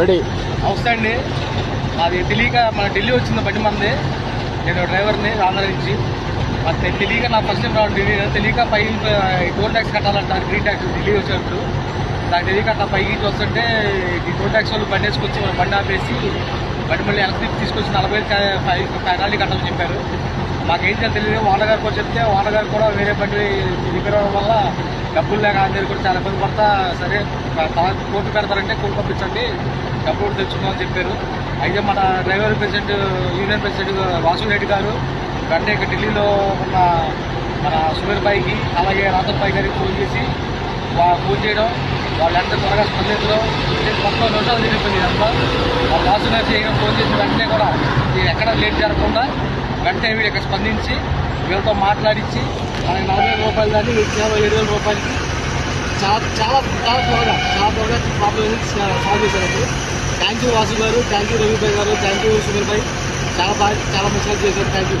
Ready. నమస్తే అండి. అది తెలియక మన ఢిల్లీ వచ్చింది బండి మంది. నేను డ్రైవర్ని ఆంధ్ర నుంచి అది తెలియక నా ఫస్ట్ టైం రావడం ఢిల్లీ తెలియక పై టోల్ ట్యాక్స్ కట్టాలంట గ్రీన్ ట్యాక్స్ ఢిల్లీ వచ్చినప్పుడు నాకు తెలియక అట్లా పైకి వస్తుంటే ఈ టోల్ ట్యాక్స్ వాళ్ళు బండి వేసుకొచ్చి మన బండి ఆపేసి బండి మళ్ళీ వెనక్కి తీసుకొచ్చి నలభై వేలు పెనాల్టీ కట్టాలని చెప్పారు. మాకేం తెలియదు. ఓనర్ గారికి కూడా చెప్తే ఓనర్ గారు కూడా వేరే బండి రిపేర్ అవ్వడం వల్ల డబ్బులు లేక ఆయన కూడా చాలా ఇబ్బంది పడతా సరే తర్వాత కోర్టు పెడతారంటే కోర్టు పంపించండి డబ్బులు తెచ్చుకుందాం చెప్పారు. అయితే మన driver president union president Vasu Reddy garu వెంటనే ఇక్కడ ఢిల్లీలో ఉన్న మన సుమీర్ బాయికి అలాగే రాతన్ బాయ్ గారికి ఫోన్ చేసి వా ఫోన్ చేయడం వాళ్ళు ఎంత త్వరగా స్పందించడం మొత్తం నిమిషాలు జరిగిపోయింది అంతా. వాళ్ళు వాసు గారు చేయడం ఫోన్ చేసిన వెంటనే కూడా ఎక్కడ లేట్ జరగకుండా వెంటనే వీడు ఇక్కడ స్పందించి వీళ్ళతో మాట్లాడించి మనకి నలభై వేల రూపాయలు కానీ వీళ్ళకి కేవలం ఏడు వేల రూపాయలకి చాలా చాలా చాలా త్వరగా చాలా త్వరగా ప్రాబ్లం సాల్వ్ చేశారు thank you Vasu garu. Thank you Ravibhai garu. Thank you Sumeer bhai. చాలా బాగా చాలా మంచిగా చేశారు. Thank you